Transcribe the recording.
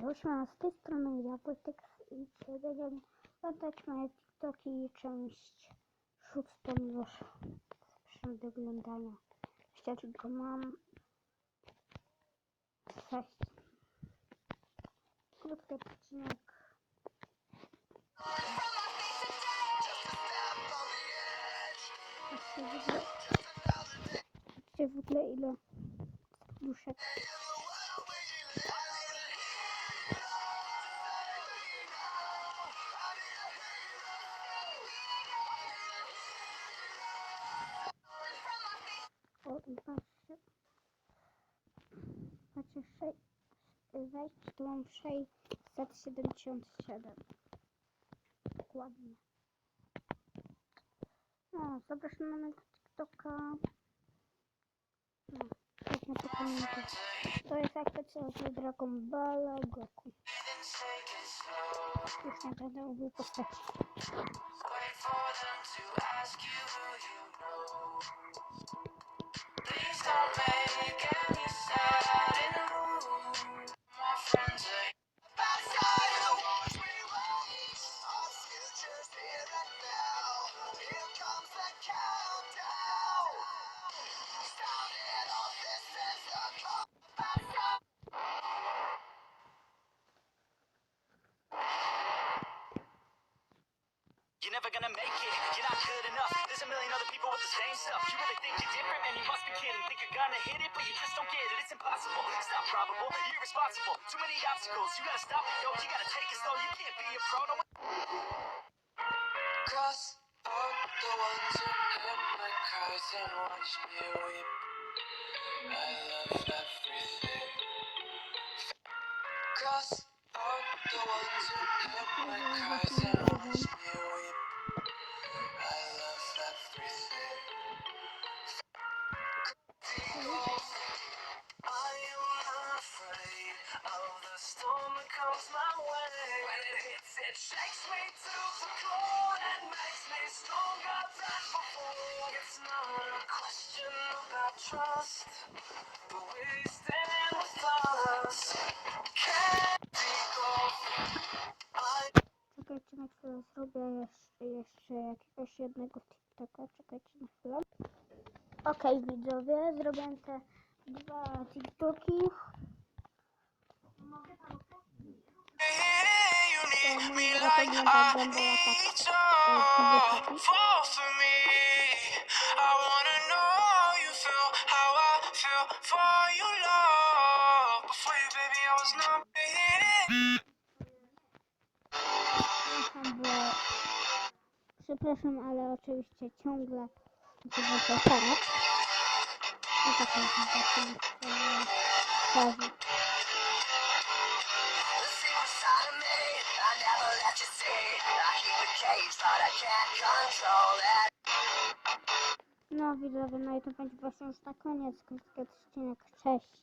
Siema, z tej strony ja, Wojtek i dzisiaj będziemy oglądać moje TikToki część szóstą już. Zapraszam do oglądania. Jeszcze tylko mam sześć. Krótki odcinek. Patrzcie w ogóle, patrzcie w ogóle ile duszek. I patrzcie. Patrzcie, sze- wejść tu mam 677. Dokładnie. No, zapraszam na mojego TikToka. No, jak na pamiętam. To jest co od Dragon Balla Goku. Już nie będę mówił postaci. Wait for them to ask you who you know. You're never gonna make it, you're not good enough. There's a same stuff. You really think you're different, man? You must be kidding. Think you're gonna hit it, but you just don't get it. It's impossible. It's not probable. You're irresponsible. Too many obstacles. You gotta stop it, yo. You gotta take it slow. You can't be a pro. No Cross out the ones who heard my cries and watched me weep. I love Czekajcie na chwilę, zrobię jeszcze, jeszcze jakiegoś jednego TikToka. Czekajcie na chwilę. Okej widzowie, zrobię te dwa TikToki. I tak need you. Fall for me. I wanna know you feel, how I feel for you, love. Before you, baby, I was not being. Przepraszam, bo... Przepraszam, ale oczywiście ciągle chyba to teraz. I tak nie wiem, tak się twarzy. The Never let you see. I keep but I can't control it. No widzowie, no i to będzie właśnie już na koniec krótki odcinek. Cześć.